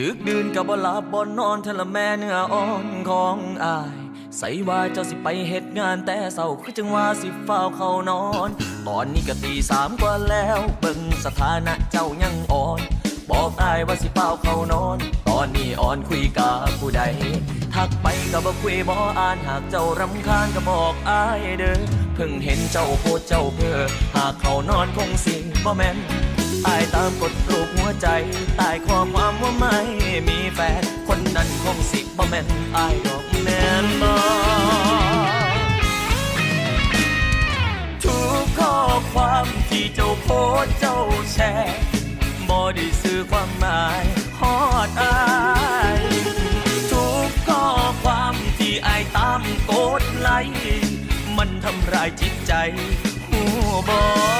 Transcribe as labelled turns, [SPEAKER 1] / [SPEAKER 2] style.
[SPEAKER 1] ดึกดื่นกับบ่หลับบ่นอนเทละแม่เนื้ออ่อนของอาย ใส่ว่าเจ้าสิไปเฮ็ดงานแต่เศร้าคือจังว่าสิเฝ้าเข้านอน ตอนนี้ก็ตีสามกว่าแล้วเบิ่งสถานะเจ้ายังอ่อน บอกอายว่าสิเฝ้าเข้านอน ตอนนี้อ่อนคุยกับผู้ใดทักไปก็บ่คุยบ่อ่านหากเจ้ารำคาญก็บอกอายเด้อเพิ่งเห็นเจ้าโพสต์เจ้าเพ้อหากเขานอนคงสิบ่แม่น อายตามกดรูปหัวใจใต้ข้อความว่าไม่มีแฟน คนนั้นคงสิบ่แม่นอายดอกแม่นบ่ทุกข้อความที่เจ้าโพสเจ้าแชร์บ่ได้สื่อความหมายฮอดอายทุกข้อความที่อายตามกดไลค์มันทำร้ายจิตใจหูบอ